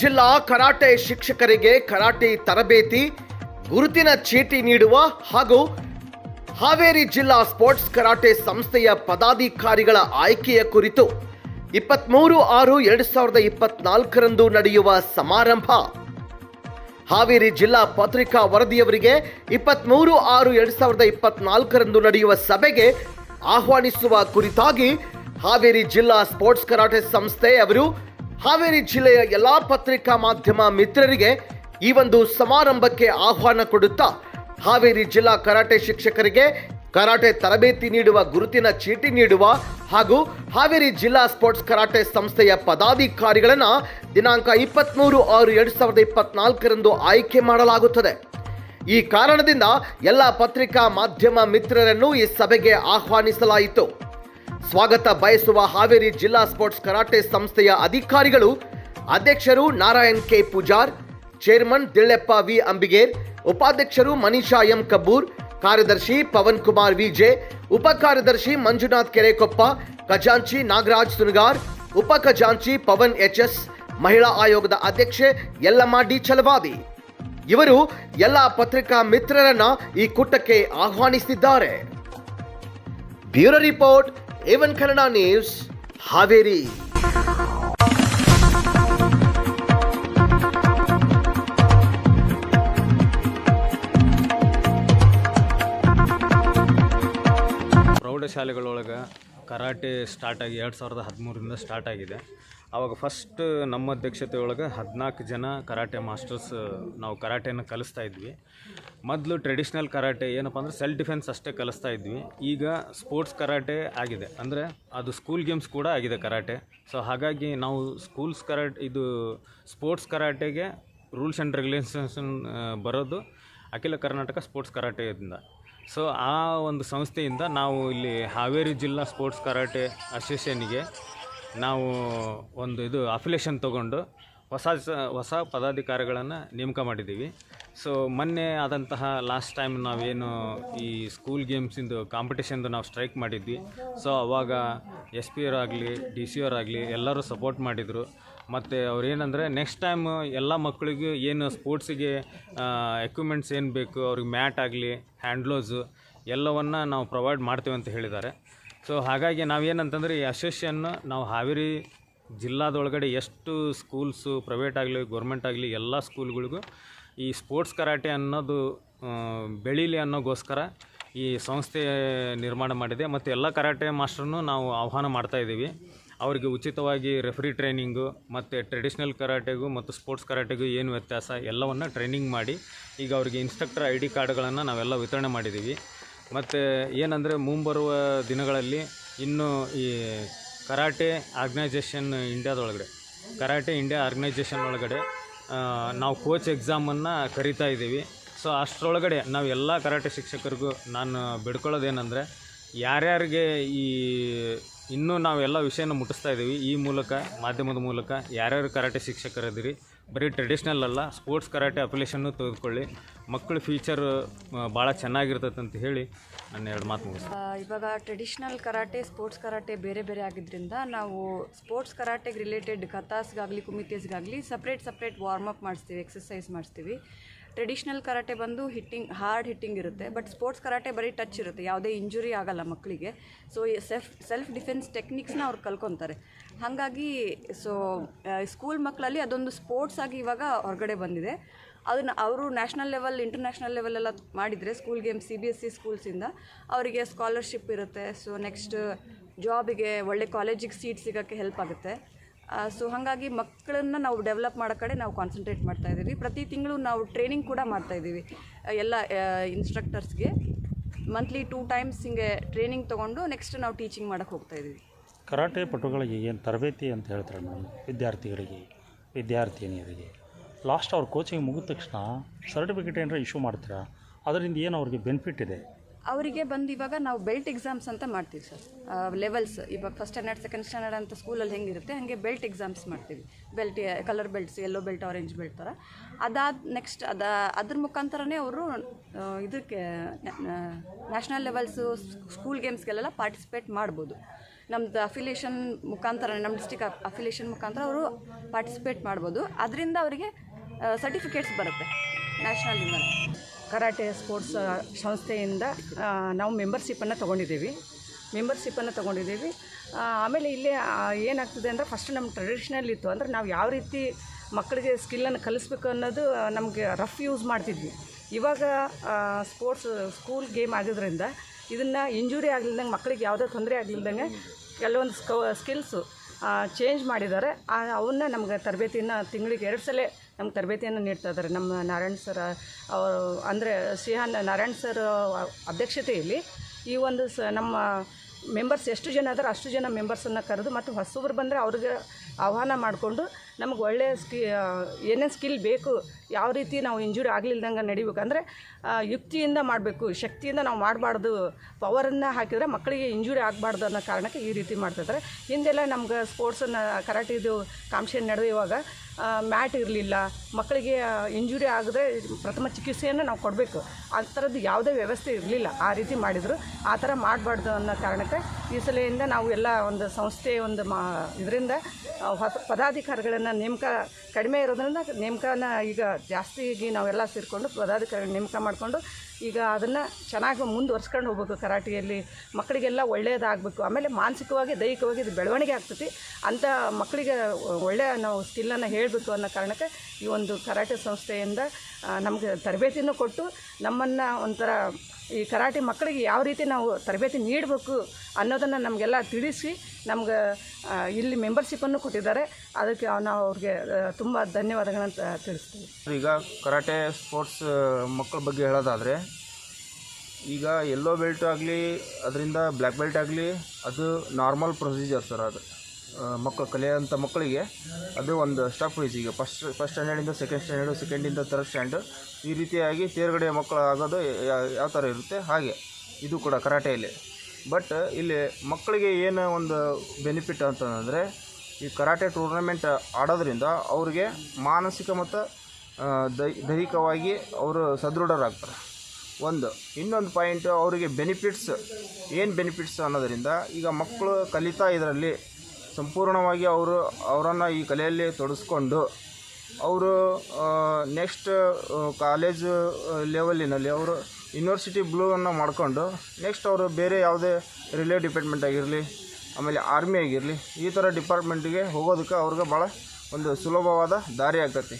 ಜಿಲ್ಲಾ ಕರಾಟೆ ಶಿಕ್ಷಕರಿಗೆ ಕರಾಟೆ ತರಬೇತಿ, ಗುರುತಿನ ಚೀಟಿ ನೀಡುವ ಹಾಗೂ ಹಾವೇರಿ ಜಿಲ್ಲಾ ಸ್ಪೋರ್ಟ್ಸ್ ಕರಾಟೆ ಸಂಸ್ಥೆಯ ಪದಾಧಿಕಾರಿಗಳ ಆಯ್ಕೆಯ ಕುರಿತು ಇಪ್ಪತ್ಮೂರು ಆರು ಎರಡು ಸಾವಿರದ ಇಪ್ಪತ್ನಾಲ್ಕರಂದು ನಡೆಯುವ ಸಮಾರಂಭ. ಹಾವೇರಿ ಜಿಲ್ಲಾ ಪತ್ರಿಕಾ ವರದಿಯವರಿಗೆ ಇಪ್ಪತ್ಮೂರು ಆರು ಎರಡು ಸಾವಿರದ ಇಪ್ಪತ್ನಾಲ್ಕರಂದು ನಡೆಯುವ ಸಭೆಗೆ ಆಹ್ವಾನಿಸುವ ಕುರಿತಾಗಿ ಹಾವೇರಿ ಜಿಲ್ಲಾ ಸ್ಪೋರ್ಟ್ಸ್ ಕರಾಟೆ ಸಂಸ್ಥೆ ಅವರು ಹಾವೇರಿ ಜಿಲ್ಲೆಯ ಎಲ್ಲ ಪತ್ರಿಕಾ ಮಾಧ್ಯಮ ಮಿತ್ರರಿಗೆ ಈ ಒಂದು ಸಮಾರಂಭಕ್ಕೆ ಆಹ್ವಾನ ಕೊಡುತ್ತಾ ಹಾವೇರಿ ಜಿಲ್ಲಾ ಕರಾಟೆ ಶಿಕ್ಷಕರಿಗೆ ಕರಾಟೆ ತರಬೇತಿ ನೀಡುವ ಗುರುತಿನ ಚೀಟಿ ನೀಡುವ ಹಾಗೂ ಹಾವೇರಿ ಜಿಲ್ಲಾ ಸ್ಪೋರ್ಟ್ಸ್ ಕರಾಟೆ ಸಂಸ್ಥೆಯ ಪದಾಧಿಕಾರಿಗಳನ್ನು ದಿನಾಂಕ ಇಪ್ಪತ್ತ್ಮೂರು ಆರು ಎರಡು ಸಾವಿರದ ಇಪ್ಪತ್ನಾಲ್ಕರಂದು ಆಯ್ಕೆ ಮಾಡಲಾಗುತ್ತದೆ. ಈ ಕಾರಣದಿಂದ ಎಲ್ಲ ಪತ್ರಿಕಾ ಮಾಧ್ಯಮ ಮಿತ್ರರನ್ನು ಈ ಸಭೆಗೆ ಆಹ್ವಾನಿಸಲಾಯಿತು. ಸ್ವಾಗತ ಬಯಸುವ ಹಾವೇರಿ ಜಿಲ್ಲಾ ಸ್ಪೋರ್ಟ್ಸ್ ಕರಾಟೆ ಸಂಸ್ಥೆಯ ಅಧಿಕಾರಿಗಳು ಅಧ್ಯಕ್ಷರು Narayan K Pujar, chairman Dilleppa V Ambiger, ಉಪಾಧ್ಯಕ್ಷರು ಮನೀಷಾ ಎಂ ಕಬ್ಬೂರ್, ಕಾರ್ಯದರ್ಶಿ ಪವನ್ ಕುಮಾರ್ ವಿಜೆ, ಉಪ ಕಾರ್ಯದರ್ಶಿ ಮಂಜುನಾಥ್ ಕೆರೆಕೊಪ್ಪ, ಖಜಾಂಚಿ ನಾಗರಾಜ್ ಸುನಗಾರ್, ಉಪ ಖಜಾಂಚಿ ಪವನ್ ಎಚ್ ಎಸ್, ಮಹಿಳಾ ಆಯೋಗದ ಅಧ್ಯಕ್ಷೆ ಯಲ್ಲಮ್ಮ ಡಿ ಚಲವಾದಿ. ಇವರು ಎಲ್ಲ ಪತ್ರಿಕಾ ಮಿತ್ರರನ್ನ ಈ ಕೂಟಕ್ಕೆ ಆಹ್ವಾನಿಸಿದ್ದಾರೆ. ಬ್ಯೂರೋ ರಿಪೋರ್ಟ್ ಏವನ್ ಕನ್ನಡ ನ್ಯೂಸ್ ಹಾವೇರಿ. ಪ್ರೌಢಶಾಲೆಗಳೊಳಗೆ ಕರಾಟೆ ಸ್ಟಾರ್ಟ್ ಆಗಿ ಎರಡು ಸಾವಿರದ ಹದಿಮೂರರಿಂದ ಸ್ಟಾರ್ಟ್ ಆಗಿದೆ. ಆವಾಗ ಫಸ್ಟ್ ನಮ್ಮ ಅಧ್ಯಕ್ಷತೆ ಒಳಗೆ ಹದಿನಾಲ್ಕು ಜನ ಕರಾಟೆ ಮಾಸ್ಟರ್ಸ್ ನಾವು ಕರಾಟೆಯನ್ನು ಕಲಿಸ್ತಾ ಇದ್ವಿ. ಮೊದಲು ಟ್ರೆಡಿಷ್ನಲ್ ಕರಾಟೆ ಏನಪ್ಪ ಅಂದರೆ ಸೆಲ್ಫ್ ಡಿಫೆನ್ಸ್ ಅಷ್ಟೇ ಕಲಿಸ್ತಾ ಇದ್ವಿ. ಈಗ ಸ್ಪೋರ್ಟ್ಸ್ ಕರಾಟೆ ಆಗಿದೆ. ಅಂದರೆ ಅದು ಸ್ಕೂಲ್ ಗೇಮ್ಸ್ ಕೂಡ ಆಗಿದೆ ಕರಾಟೆ. ಸೊ ಹಾಗಾಗಿ ನಾವು ಸ್ಕೂಲ್ಸ್ ಕರಾಟೆ, ಇದು ಸ್ಪೋರ್ಟ್ಸ್ ಕರಾಟೆಗೆ ರೂಲ್ಸ್ ಆ್ಯಂಡ್ ರೆಗ್ಯುಲೇಷನ್ ಬರೋದು ಅಖಿಲ ಕರ್ನಾಟಕ ಸ್ಪೋರ್ಟ್ಸ್ ಕರಾಟೆಯಿಂದ. ಸೊ ಆ ಒಂದು ಸಂಸ್ಥೆಯಿಂದ ನಾವು ಇಲ್ಲಿ ಹಾವೇರಿ ಜಿಲ್ಲಾ ಸ್ಪೋರ್ಟ್ಸ್ ಕರಾಟೆ ಅಸೋಸಿಯೇಷನ್ಗೆ ನಾವು ಒಂದು ಇದು ಅಫಿಲೇಷನ್ ತಗೊಂಡು ಹೊಸ ಹೊಸ ಪದಾಧಿಕಾರಿಗಳನ್ನು ನೇಮಕ ಮಾಡಿದ್ದೀವಿ. ಸೊ ಮೊನ್ನೆ ಆದಂತಹ ಲಾಸ್ಟ್ ಟೈಮ್ ನಾವೇನು ಈ ಸ್ಕೂಲ್ ಗೇಮ್ಸಿಂದು ಕಾಂಪಿಟೇಷನ್ದು ನಾವು ಸ್ಟ್ರೈಕ್ ಮಾಡಿದ್ವಿ. ಸೊ ಅವಾಗ ಎಸ್ ಪಿ ಅವರಾಗಲಿ ಡಿ ಸಿ ಅವರಾಗಲಿ ಎಲ್ಲರೂ ಸಪೋರ್ಟ್ ಮಾಡಿದರು. ಮತ್ತು ಅವ್ರು ಏನಂದರೆ ನೆಕ್ಸ್ಟ್ ಟೈಮ್ ಎಲ್ಲ ಮಕ್ಕಳಿಗೂ ಏನು ಸ್ಪೋರ್ಟ್ಸಿಗೆ ಎಕ್ವಿಪ್ಮೆಂಟ್ಸ್ ಏನು ಬೇಕು, ಅವ್ರಿಗೆ ಮ್ಯಾಟ್ ಆಗಲಿ ಹ್ಯಾಂಡ್ಲೋಸು ಎಲ್ಲವನ್ನು ನಾವು ಪ್ರೊವೈಡ್ ಮಾಡ್ತೀವಿ ಅಂತ ಹೇಳಿದ್ದಾರೆ. ಸೊ ಹಾಗಾಗಿ ನಾವೇನಂತಂದ್ರೆ ಈ ಅಸೋಸಿಯನ್ನ ನಾವು ಹಾವೇರಿ ಜಿಲ್ಲಾದೊಳಗಡೆ ಎಷ್ಟು ಸ್ಕೂಲ್ಸು ಪ್ರೈವೇಟ್ ಆಗಲಿ, ಗೌರ್ಮೆಂಟ್ ಆಗಲಿ, ಎಲ್ಲ ಸ್ಕೂಲ್ಗಳಿಗೂ ಈ ಸ್ಪೋರ್ಟ್ಸ್ ಕರಾಟೆ ಅನ್ನೋದು ಬೆಳೀಲಿ ಅನ್ನೋಗೋಸ್ಕರ ಈ ಸಂಸ್ಥೆ ನಿರ್ಮಾಣ ಮಾಡಿದೆ. ಮತ್ತು ಎಲ್ಲ ಕರಾಟೆ ಮಾಸ್ಟರ್ನು ನಾವು ಆಹ್ವಾನ ಮಾಡ್ತಾಯಿದ್ದೀವಿ ಅವರಿಗೆ ಉಚಿತವಾಗಿ ರೆಫ್ರಿ ಟ್ರೈನಿಂಗು, ಮತ್ತು ಟ್ರೆಡಿಷ್ನಲ್ ಕರಾಟೆಗೂ ಮತ್ತು ಸ್ಪೋರ್ಟ್ಸ್ ಕರಾಟೆಗೂ ಏನು ವ್ಯತ್ಯಾಸ ಎಲ್ಲವನ್ನು ಟ್ರೈನಿಂಗ್ ಮಾಡಿ ಈಗ ಅವರಿಗೆ ಇನ್ಸ್ಟ್ರಕ್ಟರ್ ಐ ಡಿ ಕಾರ್ಡ್ಗಳನ್ನು ನಾವೆಲ್ಲ ವಿತರಣೆ ಮಾಡಿದ್ದೀವಿ. ಮತ್ತು ಏನಂದರೆ ಮುಂಬರುವ ದಿನಗಳಲ್ಲಿ ಇನ್ನು ಈ ಕರಾಟೆ ಆರ್ಗನೈಜೇಷನ್ ಇಂಡಿಯಾದೊಳಗಡೆ, ಕರಾಟೆ ಇಂಡಿಯಾ ಆರ್ಗನೈಜೇಷನ್ ಒಳಗಡೆ ನಾವು ಕೋಚ್ ಎಕ್ಸಾಮನ್ನು ಕರಿತಾ ಇದ್ದೀವಿ. ಸೊ, ಅಷ್ಟರೊಳಗಡೆ ನಾವು ಎಲ್ಲ ಕರಾಟೆ ಶಿಕ್ಷಕರಿಗೂ ನಾನು ಬಿಡ್ಕೊಳ್ಳೋದೇನೆಂದರೆ, ಯಾರ್ಯಾರಿಗೆ ಈ ಇನ್ನೂ ನಾವೆಲ್ಲ ವಿಷಯನ ಮುಟ್ಟಿಸ್ತಾ ಇದ್ದೀವಿ, ಈ ಮೂಲಕ, ಮಾಧ್ಯಮದ ಮೂಲಕ ಯಾರ್ಯಾರು ಕರಾಟೆ ಶಿಕ್ಷಕರಿದ್ದೀರಿ ಬರೀ ಟ್ರೆಡಿಷ್ನಲ್ ಅಲ್ಲ ಸ್ಪೋರ್ಟ್ಸ್ ಕರಾಟೆ ಅಪ್ಲಿಕೇಶನ್ನು ತೆಗೆದುಕೊಳ್ಳಿ. ಮಕ್ಕಳ ಫ್ಯೂಚರ್ ಭಾಳ ಚೆನ್ನಾಗಿರ್ತೈತೆ ಅಂತ ಹೇಳಿ ನನ್ನ ಎರಡು ಮಾತು ಮುಗಿಸ್ ಇವಾಗ ಟ್ರೆಡಿಷ್ನಲ್ ಕರಾಟೆ ಸ್ಪೋರ್ಟ್ಸ್ ಕರಾಟೆ ಬೇರೆ ಬೇರೆ ಆಗಿದ್ದರಿಂದ ನಾವು ಸ್ಪೋರ್ಟ್ಸ್ ಕರಾಟೆಗೆ ರಿಲೇಟೆಡ್ ಕಥಾಸ್ಗಾಗಲಿ ಕುಮಿತೇಸ್ಗಾಗಲಿ ಸಪ್ರೇಟ್ ಸಪ್ರೇಟ್ ವಾರ್ಮ್ ಅಪ್ ಮಾಡಿಸ್ತೀವಿ ಎಕ್ಸಸೈಸ್ ಮಾಡಿಸ್ತೀವಿ. ಟ್ರೆಡಿಷ್ನಲ್ ಕರಾಟೆ ಬಂದು ಹಿಟ್ಟಿಂಗ್ ಹಾರ್ಡ್ ಹಿಟ್ಟಿಂಗ್ ಇರುತ್ತೆ. ಬಟ್ ಸ್ಪೋರ್ಟ್ಸ್ ಕರಾಟೆ ಬರೀ ಟಚ್ ಇರುತ್ತೆ. ಯಾವುದೇ ಇಂಜುರಿ ಆಗಲ್ಲ ಮಕ್ಕಳಿಗೆ. ಸೊ ಸೆಲ್ಫ್ ಸೆಲ್ಫ್ ಡಿಫೆನ್ಸ್ ಟೆಕ್ನಿಕ್ಸ್ನ ಅವ್ರು ಕಲ್ಕೊತಾರೆ. ಹಾಗಾಗಿ ಸೊ ಸ್ಕೂಲ್ ಮಕ್ಕಳಲ್ಲಿ ಅದೊಂದು ಸ್ಪೋರ್ಟ್ಸ್ ಆಗಿ ಇವಾಗ ಹೊರಗಡೆ ಬಂದಿದೆ. ಅದನ್ನು ಅವರು ನ್ಯಾಷನಲ್ ಲೆವೆಲ್ ಇಂಟರ್ನ್ಯಾಷನಲ್ ಲೆವೆಲ್ ಎಲ್ಲ ಮಾಡಿದರೆ school game C B S C ಸ್ಕೂಲ್ಸಿಂದ ಅವರಿಗೆ ಸ್ಕಾಲರ್ಶಿಪ್ ಇರುತ್ತೆ. ಸೊ ನೆಕ್ಸ್ಟ್ ಜಾಬಿಗೆ ಒಳ್ಳೆ ಕಾಲೇಜಿಗೆ ಸೀಟ್ ಸಿಗೋಕ್ಕೆ ಹೆಲ್ಪ್ ಆಗುತ್ತೆ. ಸೊ ಹಾಗಾಗಿ ಮಕ್ಕಳನ್ನು ನಾವು ಡೆವಲಪ್ ಮಾಡೋ ಕಡೆ ನಾವು ಕಾನ್ಸಂಟ್ರೇಟ್ ಮಾಡ್ತಾ ಇದ್ದೀವಿ. ಪ್ರತಿ ತಿಂಗಳು ನಾವು ಟ್ರೈನಿಂಗ್ ಕೂಡ ಮಾಡ್ತಾ ಆ, ಎಲ್ಲ ಇನ್ಸ್ಟ್ರಕ್ಟರ್ಸ್ಗೆ ಮಂತ್ಲಿ ಟೂ ಟೈಮ್ಸ್ ಹಿಂಗೆ ಟ್ರೈನಿಂಗ್ ತೊಗೊಂಡು ನೆಕ್ಸ್ಟ್ ನಾವು ಟೀಚಿಂಗ್ ಮಾಡೋಕ್ಕೆ ಹೋಗ್ತಾ ಇದ್ದೀವಿ. ಕರಾಟೆ ಪಟುಗಳಿಗೆ ಏನು ತರಬೇತಿ ಅಂತ ಹೇಳ್ತಾರೆ ನಾನು ವಿದ್ಯಾರ್ಥಿಗಳಿಗೆ, ವಿದ್ಯಾರ್ಥಿನಿಯರಿಗೆ ಲಾಸ್ಟ್ ಅವ್ರ ಕೋಚಿಂಗ್ ಮುಗಿದ ತಕ್ಷಣ ಸರ್ಟಿಫಿಕೇಟ್ ಏನಾರ ಇಶ್ಯೂ ಮಾಡ್ತೀರಾ? ಅದರಿಂದ ಏನು ಅವ್ರಿಗೆ ಬೆನಿಫಿಟ್ ಇದೆ? ಅವರಿಗೆ ಬಂದು ಇವಾಗ ನಾವು ಬೆಲ್ಟ್ ಎಕ್ಸಾಮ್ಸ್ ಅಂತ ಮಾಡ್ತೀವಿ ಸರ್. ಲೆವೆಲ್ಸ್ ಇವಾಗ ಫಸ್ಟ್ ಸ್ಟ್ಯಾಂಡರ್ಡ್ ಸೆಕೆಂಡ್ ಸ್ಟ್ಯಾಂಡರ್ಡ್ ಅಂತ ಸ್ಕೂಲಲ್ಲಿ ಹೆಂಗಿರುತ್ತೆ, ಹಾಗೆ ಬೆಲ್ಟ್ ಎಕ್ಸಾಮ್ಸ್ ಮಾಡ್ತೀವಿ. Belt colour belts yellow belt orange belt ಥರ. ಅದಾದ ನೆಕ್ಸ್ಟ್ ಅದ, ಅದ್ರ ಮುಖಾಂತರನೇ ಅವರು ಇದಕ್ಕೆ ನ್ಯಾಷನಲ್ ಲೆವೆಲ್ಸು ಸ್ಕೂಲ್ ಗೇಮ್ಸ್ಗೆಲ್ಲ ಪಾರ್ಟಿಸಿಪೇಟ್ ಮಾಡ್ಬೋದು. ನಮ್ಮದು ಅಫಿಲಿಯೇಷನ್ ಮುಖಾಂತರ ನಮ್ಮ ಡಿಸ್ಟಿಕ್ ಅಫಿಲಿಯೇಷನ್ ಮುಖಾಂತರ ಅವರು ಪಾರ್ಟಿಸಿಪೇಟ್ ಮಾಡ್ಬೋದು. ಅದರಿಂದ ಅವರಿಗೆ ಸರ್ಟಿಫಿಕೇಟ್ಸ್ ಬರುತ್ತೆ ನ್ಯಾಷನಲಿಂದ ಕರಾಟೆ ಸ್ಪೋರ್ಟ್ಸ್ ಸಂಸ್ಥೆಯಿಂದ ನಾವು ಮೆಂಬರ್ಶಿಪ್ಪನ್ನು ತೊಗೊಂಡಿದ್ದೀವಿ. ಮೆಂಬರ್ಶಿಪ್ಪನ್ನು ತೊಗೊಂಡಿದ್ದೀವಿ. ಆಮೇಲೆ ಇಲ್ಲಿ ಏನಾಗ್ತದೆ ಅಂದರೆ ಫಸ್ಟ್ ನಮ್ಮ ಟ್ರೆಡಿಷ್ನಲ್ ಇತ್ತು. ಅಂದರೆ ನಾವು ಯಾವ ರೀತಿ ಮಕ್ಕಳಿಗೆ ಸ್ಕಿಲ್ಲನ್ನು ಕಲಿಸ್ಬೇಕು ಅನ್ನೋದು ನಮಗೆ ರಫ್ ಯೂಸ್ ಮಾಡ್ತಿದ್ವಿ. ಇವಾಗ ಸ್ಪೋರ್ಟ್ಸ್ ಸ್ಕೂಲ್ ಗೇಮ್ ಆಗಿದ್ದರಿಂದ ಇದನ್ನು ಇಂಜುರಿ ಆಗಲಿಲ್ದಂಗೆ, ಮಕ್ಕಳಿಗೆ ಯಾವುದೇ ತೊಂದರೆ ಆಗಲಿಲ್ದಂಗೆ ಕೆಲವೊಂದು ಸ್ಕೋ ಸ್ಕಿಲ್ಸು ಚೇಂಜ್ ಮಾಡಿದ್ದಾರೆ. ಅವನ್ನ ನಮ್ಗೆ ತರಬೇತಿಯನ್ನು ತಿಂಗಳಿಗೆ ಎರಡು ಸಲ ನಮ್ಗೆ ತರಬೇತಿಯನ್ನು ನೀಡ್ತಾ ಇದ್ದಾರೆ. ನಮ್ಮ ನಾರಾಯಣ್ ಸರ್ ಅವರು ಅಂದರೆ ಶ್ರೀಹಾನ್ ನಾರಾಯಣ್ ಸರ್ ಅಧ್ಯಕ್ಷತೆಯಲ್ಲಿ ಈ ಒಂದು ಸ ನಮ್ಮ ಮೆಂಬರ್ಸ್ ಎಷ್ಟು ಜನ ಅದಾರ ಅಷ್ಟು ಜನ ಮೆಂಬರ್ಸನ್ನು ಕರೆದು ಮತ್ತು ಹೊಸಬ್ರು ಬಂದರೆ ಅವ್ರಿಗೆ ಆಹ್ವಾನ ಮಾಡಿಕೊಂಡು ನಮಗೆ ಒಳ್ಳೆಯ ಸ್ಕಿ ಏನೇನು ಸ್ಕಿಲ್ ಬೇಕು, ಯಾವ ರೀತಿ ನಾವು ಇಂಜುರಿ ಆಗಲಿಲ್ದಂಗೆ ನಡಿಬೇಕು ಅಂದರೆ ಯುಕ್ತಿಯಿಂದ ಮಾಡಬೇಕು, ಶಕ್ತಿಯಿಂದ ನಾವು ಮಾಡಬಾರ್ದು ಪವರನ್ನು ಹಾಕಿದರೆ ಮಕ್ಕಳಿಗೆ ಇಂಜುರಿ ಆಗಬಾರ್ದು ಅನ್ನೋ ಕಾರಣಕ್ಕೆ ಈ ರೀತಿ ಮಾಡ್ತಿದ್ದಾರೆ ಹಿಂದೆಲ್ಲ ನಮ್ಗೆ ಸ್ಪೋರ್ಟ್ಸನ್ನು ಕರಾಟಿದು ಕಾಂಪಿಟೇಷನ್ ನಡೆಯುವಾಗ ಮ್ಯಾಟ್ ಇರಲಿಲ್ಲ. ಮಕ್ಕಳಿಗೆ ಇಂಜುರಿ ಆಗಿದ್ರೆ ಪ್ರಥಮ ಚಿಕಿತ್ಸೆಯನ್ನು ನಾವು ಕೊಡಬೇಕು. ಆ ಥರದ್ದು ಯಾವುದೇ ವ್ಯವಸ್ಥೆ ಇರಲಿಲ್ಲ. ಆ ರೀತಿ ಮಾಡಿದರು. ಆ ಥರ ಮಾಡಬಾರ್ದು ಅನ್ನೋ ಕಾರಣಕ್ಕೆ ಈ ಸಲೆಯಿಂದ ನಾವು ಎಲ್ಲ ಒಂದು ಸಂಸ್ಥೆ, ಒಂದು ಮಾ, ಇದರಿಂದ ಹೊಸ ಪದಾಧಿಕಾರಿಗಳನ್ನು ನೇಮಕ ಕಡಿಮೆ ಇರೋದ್ರಿಂದ ನೇಮಕನ ಈಗ ಜಾಸ್ತಿಯಾಗಿ ನಾವೆಲ್ಲ ಸೇರಿಕೊಂಡು ಪದಾಧಿಕಾರಿ ನೇಮಕ ಮಾಡಿಕೊಂಡು ಈಗ ಅದನ್ನು ಚೆನ್ನಾಗಿ ಮುಂದುವರ್ಸ್ಕೊಂಡು ಹೋಗ್ಬೇಕು ಕರಾಟೆಯಲ್ಲಿ. ಮಕ್ಕಳಿಗೆಲ್ಲ ಒಳ್ಳೆಯದಾಗಬೇಕು ಆಮೇಲೆ ಮಾನಸಿಕವಾಗಿ, ದೈಹಿಕವಾಗಿ ಇದು ಬೆಳವಣಿಗೆ ಆಗ್ತೈತಿ. ಅಂಥ ಮಕ್ಕಳಿಗೆ ಒಳ್ಳೆಯ ನಾವು ಸ್ಕಿಲ್ಲನ್ನು ಹೇಳಬೇಕು ಅನ್ನೋ ಕಾರಣಕ್ಕೆ ಈ ಒಂದು ಕರಾಟೆ ಸಂಸ್ಥೆಯಿಂದ ನಮಗೆ ತರಬೇತಿನೂ ಕೊಟ್ಟು ನಮ್ಮನ್ನು ಒಂಥರ ಈ ಕರಾಟೆ ಮಕ್ಕಳಿಗೆ ಯಾವ ರೀತಿ ನಾವು ತರಬೇತಿ ನೀಡಬೇಕು ಅನ್ನೋದನ್ನು ನಮಗೆಲ್ಲ ತಿಳಿಸಿ ನಮ್ಗೆ ಇಲ್ಲಿ ಮೆಂಬರ್ಶಿಪ್ಪನ್ನು ಕೊಟ್ಟಿದ್ದಾರೆ. ಅದಕ್ಕೆ ನಾವು ಅವ್ರಿಗೆ ತುಂಬ ಧನ್ಯವಾದಗಳನ್ನು ತಿಳಿಸ್ತೀವಿ. ಈಗ ಕರಾಟೆ ಸ್ಪೋರ್ಟ್ಸ್ ಮಕ್ಕಳ ಬಗ್ಗೆ ಹೇಳೋದಾದರೆ, ಈಗ ಎಲ್ಲೋ ಬೆಲ್ಟ್ ಆಗಲಿ, ಅದರಿಂದ ಬ್ಲ್ಯಾಕ್ ಬೆಲ್ಟ್ ಆಗಲಿ, ಅದು ನಾರ್ಮಲ್ ಪ್ರೊಸೀಜರ್ ಸರ್ ಅದು. ಮಕ್ಕಳು ಕಲಿಯೋಂಥ ಮಕ್ಕಳಿಗೆ ಅದು ಒಂದು ಸ್ಟಾಪ್ ಈಗ. ಫಸ್ಟ್ ಫಸ್ಟ್ ಸ್ಟ್ಯಾಂಡರ್ಡಿಂದ ಸೆಕೆಂಡ್ ಸ್ಟ್ಯಾಂಡರ್ಡು ಸೆಕೆಂಡಿಂದ ತರ್ಡ್ ಸ್ಟ್ಯಾಂಡರ್ಡ್ ಈ ರೀತಿಯಾಗಿ ತೇರ್ಗಡೆ ಮಕ್ಕಳು ಆಗೋದು ಯಾವ ಥರ ಇರುತ್ತೆ? ಹಾಗೆ. ಇದು ಕೂಡ ಕರಾಟೆಯಲ್ಲಿ. ಬಟ್ ಇಲ್ಲಿ ಮಕ್ಕಳಿಗೆ ಏನು ಒಂದು ಬೆನಿಫಿಟ್ ಅಂತಂದರೆ ಈ ಕರಾಟೆ ಟೂರ್ನಮೆಂಟ್ ಆಡೋದ್ರಿಂದ ಅವ್ರಿಗೆ ಮಾನಸಿಕ ಮತ್ತು ದೈ- ದೈಹಿಕವಾಗಿ ಅವರು ಸದೃಢರಾಗ್ತಾರೆ. ಒಂದು. ಇನ್ನೊಂದು ಪಾಯಿಂಟ್ ಅವರಿಗೆ ಬೆನಿಫಿಟ್ಸ್ ಏನು ಬೆನಿಫಿಟ್ಸ್ ಅನ್ನೋದರಿಂದ ಈಗ ಮಕ್ಕಳು ಕಲಿತಾ ಇದರಲ್ಲಿ ಸಂಪೂರ್ಣವಾಗಿ ಅವರು ಅವರನ್ನು ಈ ಕಲೆಯಲ್ಲಿ ತೊಡಗಿಸ್ಕೊಂಡು ಅವರು ನೆಕ್ಸ್ಟ್ ಕಾಲೇಜು ಲೆವೆಲಿನಲ್ಲಿ ಅವರು ಯೂನಿವರ್ಸಿಟಿ ಬ್ಲೂವನ್ನು ಮಾಡಿಕೊಂಡು ನೆಕ್ಸ್ಟ್ ಅವರು ಬೇರೆ ಯಾವುದೇ ರಿಲೇ ಡಿಪಾರ್ಟ್ಮೆಂಟ್ ಆಗಿರಲಿ, ಆಮೇಲೆ ಆರ್ಮಿ ಆಗಿರಲಿ ಈ ಥರ ಡಿಪಾರ್ಟ್ಮೆಂಟಿಗೆ ಹೋಗೋದಕ್ಕೆ ಅವ್ರಿಗೆ ಭಾಳ ಒಂದು ಸುಲಭವಾದ ದಾರಿ ಆಗ್ತೈತಿ.